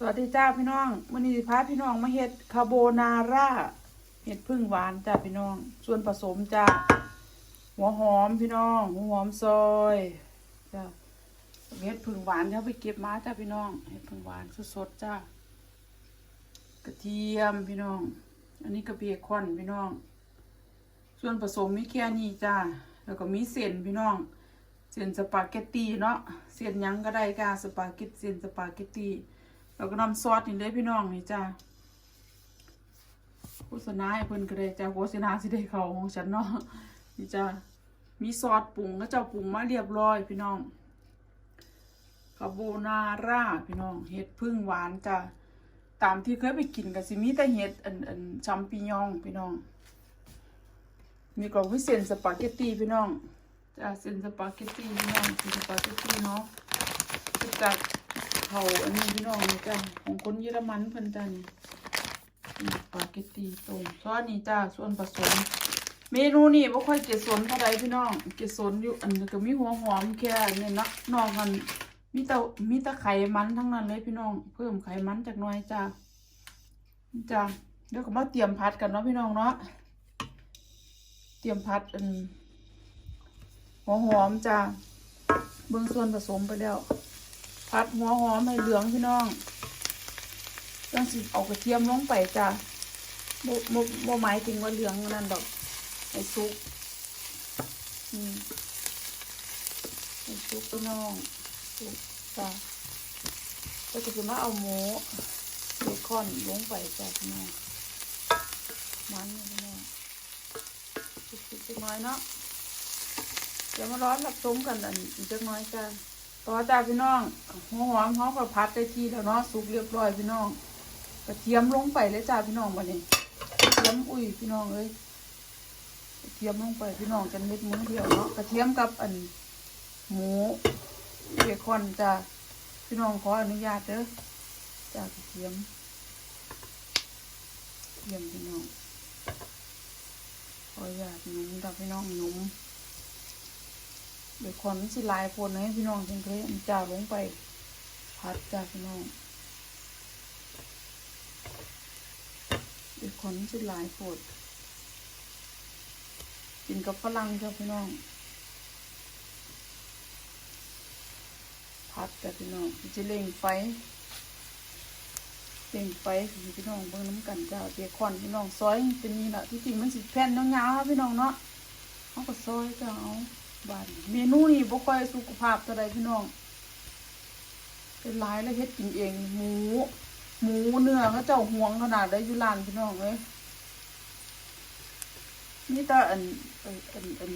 สวัสดีจ้าพี่น้องวันนี้พาพี่น้องมาเฮ็ดคาโบนาร่าเฮ็ดพึ่งหวานจ้าพี่น้อง ส่วนผสมจ้าหัวหอมพี่น้อง หัวหอมซอยจ้าเฮ็ดพึ่งหวานเดี๋ยวไปเก็บมาจ้าพี่น้องเฮ็ดพึ่งหวานสดๆจ้ากระเทียมพี่น้อง อันนี้กระเบียคอนพี่น้อง ส่วนผสมมีแค่นี้จ้าแล้วก็มีเส้นพี่น้องเส้นสปาเกตตีเนาะเส้นยังก็ได้จ้าสปาเกตเส้นสปาเกตตี แล้วก็นำซอสนี่เลยพี่น้องนี่จ้าโฆษณาให้เพิ่นก็ได้จ้าโฆษณาสิได้เขาของฉันเนาะนี่จ้ามีซอสปรุงก็เจ้าปรุงมาเรียบร้อยพี่น้องคาโบนาร่าพี่น้องเห็ดพึ่งหวานจ้าตามที่เคยไปกินก็สิมีแต่เห็ดอันอันชัมปิญองพี่น้อง มีกล่องพิเศษสปาเกตตีพี่น้องจ้าเส้นสปาเกตตีพี่น้องเส้นสปาเกตตีเนาะจาก เขาอันนี้พี่น้องนี่จ้าของคนเยอรมันเพิ่นจ้านี่ปาเกตตีต้มซอสนี่จ้าส่วนผสม เมนูนี่บ่ค่อยเกสนเท่าใดพี่น้องเกสนอยู่อันก็มีหัวหอมแค่นี้นะนอกมันมีแต่มีแต่ไขมันทั้งนั้นเลยพี่น้อง เพิ่มไขมันจากน้อยจ้าจ้าเดี๋ยวก็มาเตรียมผัดกันเนาะพี่น้องเนาะเตรียมพัดอันหัวหอมจ้าเบื้องส่วนผสมไปแล้ว พัดหัวหอมให้เหลืองพี่น้องต้องสิเอากระเทียมลงไปจ้าโมโมโมหมายถึงว่าเหลืองนั่นดอกไอ้ซุกอืมไอ้ซุกพี่น้องซุกจ้าก็จะมาเอาหมูเบคอนลงไปจ้าพี่น้องมันพี่น้องสุกๆจักหน้อยเนาะเดี๋ยวมาร้อนรับชมกันอันจักหน้อยจ้า ต่อจ้าพี่น้องหัวหอมเขาก็พัดได้ที่แล้วเนาะสุกเรียบร้อยพี่น้องกระเทียมลงไปเลยจ้าพี่น้องวันนี้กระเทียมอุ้ยพี่น้องเอ้ยกระเทียมลงไปพี่น้องกันเม็ดมือเดียวเนาะกระเทียมกับอันหมูเบคอนจ้าพี่น้องขออนุญาตเด้อจ้ากระเทียมเทียมพี่น้องขออยากหนุ่มกับพี่น้องหนุ่ม เดี๋ยวคนสิลายคนให้พี่น้องเช่นเคยอันจ้าลงไป พัดจ้าพี่น้องเดี๋ยวคนสิลายโพดกินกับฝรั่งจ้าพี่น้อง พัดจ้าพี่น้องจะเล่งไฟเล่งไฟคือพี่น้องเบิ่งน้ำกันจ้าเตียคอนพี่น้องซอยเป็นนี่แหละที่จริงมันสิแผ่นยาวๆครับพี่น้องเนาะเขาก็ซอยจ้าเอา บานเมนูนี้บ่ค่อยสุขภาพเท่าใดพี่น้อง เป็นหลายแล้วเฮ็ดกินเอง หมู หมูเนื้อเขาเจ้าห่วงขนาดได้อยู่ร้านพี่น้องเอ้ยนี่แต่อันอันอันอัน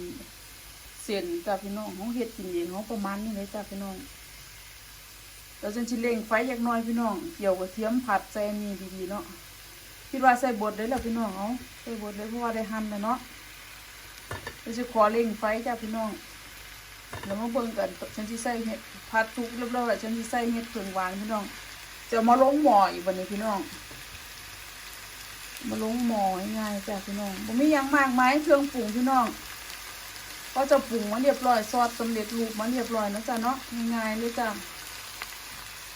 เส้นจ้าพี่น้องเขาเฮ็ดกินเองเขาประมาณนี้เลยจ้าพี่น้องแล้วฉันสิเร่งไฟอยากน้อยพี่น้องเกี่ยวกับเทียมผัดใส่นี่ดีๆเนาะคิดว่าใส่บดได้แล้วพี่น้องเอาใส่บดเลยเพราะว่าได้หั่นแล้วเนาะ เดี๋ยวจะขอเร่งไฟจ้าพี่น้องแล้วมาเบิ่งกันฉันสิใส่เห็ดผัดทุกเรียบร้อยแล้วฉันสิใส่เห็ดเผืองหวานพี่น้อง จะมาลงหมออีกวันนี้พี่น้อง มาลงหมอง่ายจ้ะพี่น้องบ่มีหยังมากมายเครื่องปรุงพี่น้อง ก็จะปรุงมาเรียบร้อยซอสสำเร็จรูปมาเรียบร้อยนะจ๊ะเนาะง่ายๆเลยจ้ะ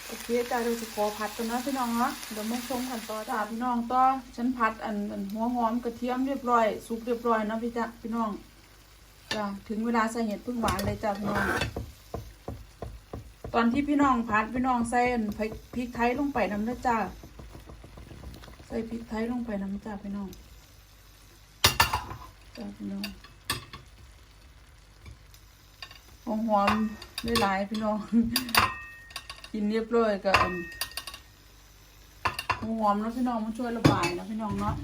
โอเคจ้ะเดี๋ยวจะขอผัดกันนะพี่น้องเนาะเดี๋ยวมาชมกันต่อจ้ะพี่น้องต่อฉันผัดอันอันหัวหอมกระเทียมเรียบร้อย สุกเรียบร้อยนะพี่จ้ะพี่น้อง จ้ะถึงเวลาใส่เห็ดพึ่งหวานเลยจ้ะพี่น้อง ตอนที่พี่น้องพัดพี่น้องใส่อันพริกไทยลงไปน้ำเด้อจ้าใส่พริกไทยลงไปน้ำจ้าพี่น้องจ้าพี่น้องหอมหอมหลายๆพี่น้อง กินเรียบร้อยกับอันหอมหอมแล้วพี่น้องมันช่วยระบายนะพี่น้องเนาะ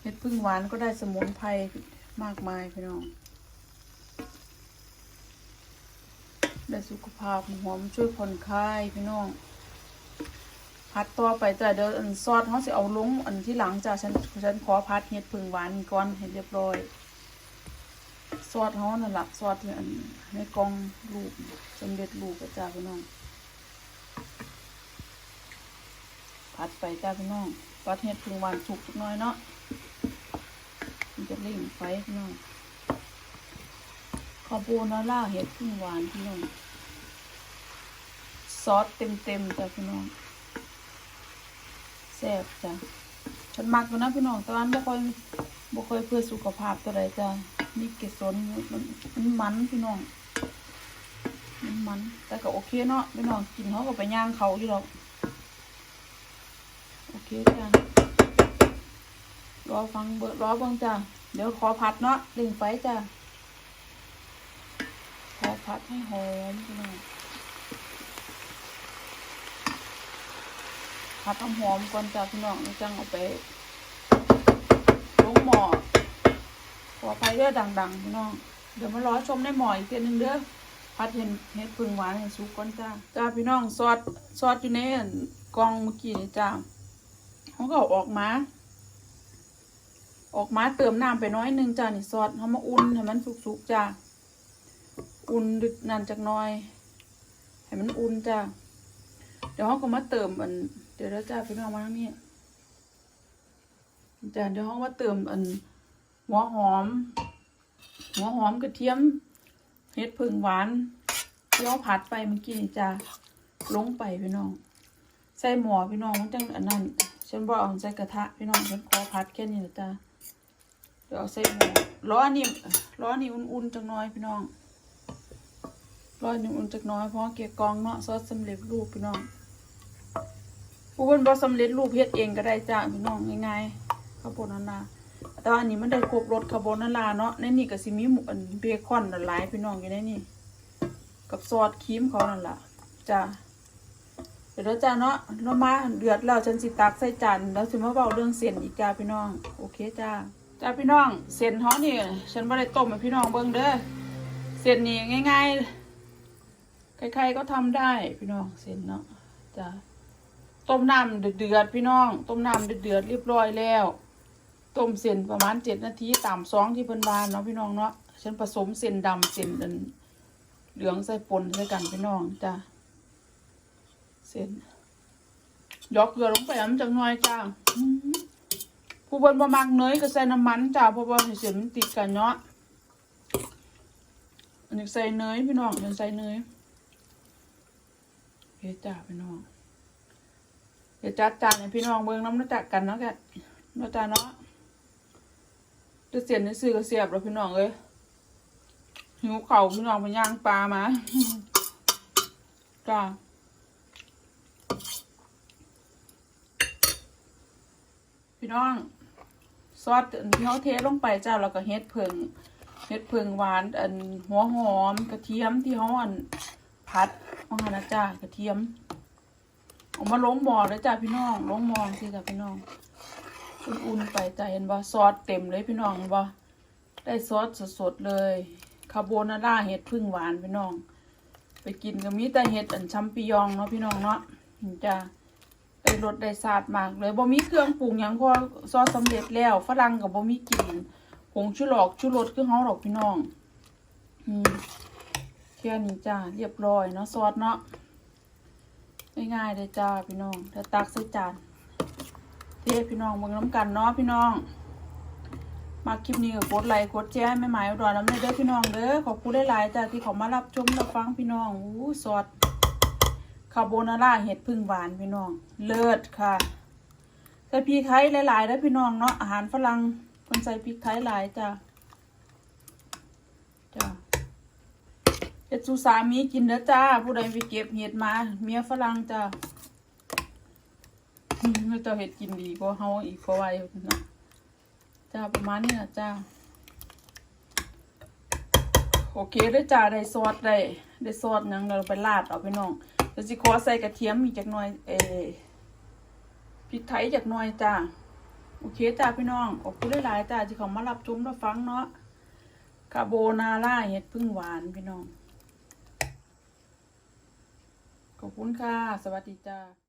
เห็ดพึ่งหวานก็ได้สมุนไพร มากมายพี่น้องได้สุขภาพหอมช่วยผ่อนคลายพี่น้องพัดต่อไปจ้ะเดี๋ยวอันซอสเขาสิเอาลงอันที่หลังจ้ะฉันฉันขอพัดเห็ดผึ่งหวานก่อนให้เรียบร้อยซอสเขานั่นแหละซอสที่อันในกล่องลูกสำเร็จรูปอะจ้ะพี่น้องพัดไปจ้าพี่น้องพัดเห็ดผึ่งหวานสุกจักน้อยเนาะ มันจะเร่งไฟพี่น้องคาโบนาร่าเห็ดพึ่งหวานพี่น้องซอสเต็มๆจ้ะพี่น้องซ่บจ้ะฉันมักอยู่นะพี่น้องแต่ว่าบ่ค่อยบ่ค่อยเพื่อสุขภาพตัวใดจ้ะมีเกสรมันมันมันพี่น้องมันมัน แต่ก็โอเคเนาะพี่น้องกินเขาก็ไปย่างเขาอยู่หรอกโอเคจ้ะ รอฟังเบิดรอบิ่งจ้ะเดี๋ยวขอผัดเนาะเล่งไฟจ้ะขอผัดให้หอมพี่น้องผัดหอมก่อนจ้าพี่น้องแล้วจังเอาไปลงหม้อขอไฟเด้อดังๆพี่น้อง เดี๋ยวมารอชมในหม้ออีกเทีนึงเด้อผัดเห็นเห็ดพึ่งหวานให้สุกก่อนจ้าจ้าพี่น้องซอสซอสอยู่ในอั่นกล่องเมื่อกี้นี่จ้าเขาก็ออกมา ออกมาเติมน้ำไปน้อยหนึงจ้านี่ซอสเขามาอุ่นให้มันสุกๆจ้าอุ่นดึกนานจักน้อยให้มันอุ่นจ้าเดี๋ยวเขาก็มาเติมอัน เดี๋ยวเราจะไปน้องมาทางนี้จ้ะเดี๋ยวเขามาเติมอันหัวหอม หัวหอมกระเทียมเห็ดผึ่งหวานที่เขาผัดไปเมื่อกี้นี่จ้ะลงไปพี่น้อง ใส่หม้อพี่น้องมันจังอันนั้นฉันบอกเอาใส่กระทะพี่น้องฉันขอผัดแค่นี้นะจ้ะ เดี๋ยวใส่หม้อร้อนนี่ร้อนนี่อุ่นๆจังน้อยพี่น้องร้อนนี่อุ่นจังน้อยเพราะเกี๊ยกองเนาะซอสสำเร็จรูปพี่น้องผู้คนบ่สำเร็จรูปเฮ็ดเองก็ได้จ้าพี่น้องง่ายๆข้าวโพดนานาแต่ว่าอันนี้มันได้ครบรสคาโบนาร่าเนาะในนี่ก็สิมีหมูอันเบคอนหลายพี่น้องอยู่ในนี่กับซอสครีมเขานั่นแหละจ้าเดี๋ยวเราจ้าเนาะเรามาเดือดแล้วฉันสิตักใส่จานแล้วสิมาเว้าเรื่องเส้นอีกจ้าพี่น้อง โอเคจ้า จ้าพี่น้องเส้นเฮานี่ฉันบ่ได้ต้มให้พี่น้องเบิ่งเด้อเส้นนี่ง่ายๆใครๆก็ทำได้พี่น้องเส้นเนาะจ้าต้มน้ำเดือดพี่น้อง ต้มน้ำเดือดเรียบร้อยแล้ว ต้มเส้นประมาณเจ็ดนาทีตามซองที่เพิ่นวานเนาะพี่น้องเนาะฉันผสมเส้นดำเส้นอันเหลืองใส่ปนใส่กันพี่น้องจ้าเส้นยอกเกลือลงไปน้ำจังหน่อยจ้าอื ผู้เพิ่นบ่มักเนยก็ใส่น้ำมันจ้าเพราะว่าเส้นมันติดกันเนาะอันนี้ใส่เนยพี่น้องฉันใส่เนยโอเคจ้าพี่น้องเดี๋ยวจัดจานให้พี่น้องเบิ่งน้ำน้ำจักกันเนาะแกเนาะจ้าเนาะจะเสียนในซื้อก็เสียบแล้วพี่น้องเอ้ยหิวเข่าพี่น้องไปย่างปลามาจ้าพี่น้อง ซอสอันที่เขาเทลงไปเจ้าแล้วก็เฮ็ดเพิงเฮ็ดเพิงหวานอันหัวหอมกระเทียมที่เขาอันผัดของฮานะจ้ากระเทียมออกมาลงหมอเลยจ้ะพี่น้องลงหมอสิจ้ะพี่น้องอุ่นๆไปจ้ะเห็นบ่ซอสเต็มเลยพี่น้องบ่ได้ซอสสดๆเลยคาโบนาร่าเห็ดพึ่งหวานพี่น้อง ไปกินก็มีแต่เห็ดอันชัมปิยองเนาะพี่น้องเนาะจ้ะ ได้รสได้สาดมากเลยบ่มีเครื่องปรุงหยังพอซอสสำเร็จแล้วฝรั่งก็บ่มีกลิ่นผงชูรสชูรสคือเฮาดอกพี่น้อง อืมแค่นี้จ้ะเรียบร้อยเนาะซอสเนาะง่ายๆเลยจ้าพี่น้องเดี๋ยวตักใส่จานเทพี่น้องเบิ่งน้ำกันเนาะพี่น้อง มาคลิปนี้ก็กดไลค์กดแชร์ให้แม่หมายอุดรน้ำเลยเด้อพี่น้องเด้อขอบคุณหลายๆจ้าที่เขามารับชมรับฟังพี่น้องอู้ซอส คาโบนาร่าเห็ดพึ่งหวานพี่น้อง เลิศค่ะใส่พริกไทยหลายๆเด้อพี่น้องเนาะอาหารฝรั่งคนใส่พริกไทยหลายจ้าจ้าเฮ็ดสูสามีกินเด้อจ้า ผู้ใดไปเก็บเห็ดมา เมียฝรั่งจ้าอืมเจ้าเห็ดกินดีกว่าเฮาอีกเพราะว่านะจ้าประมาณนี้นะจ้าโอเคเด้จ้าได้ซอสได้ได้ซอสยังเราไปราดเอาไปน้อง เดี๋ยวสิขอใส่กระเทียมอีกจักหน่อย เอพริกไทยจักหน่อยจ้าโอเคจ้าพี่น้องขอบคุณหลายๆจ้าที่เขามารับชมรับฟังเนาะคาโบนาร่าเห็ดพึ่งหวานพี่น้อง ขอบคุณค่ะ สวัสดีจ้า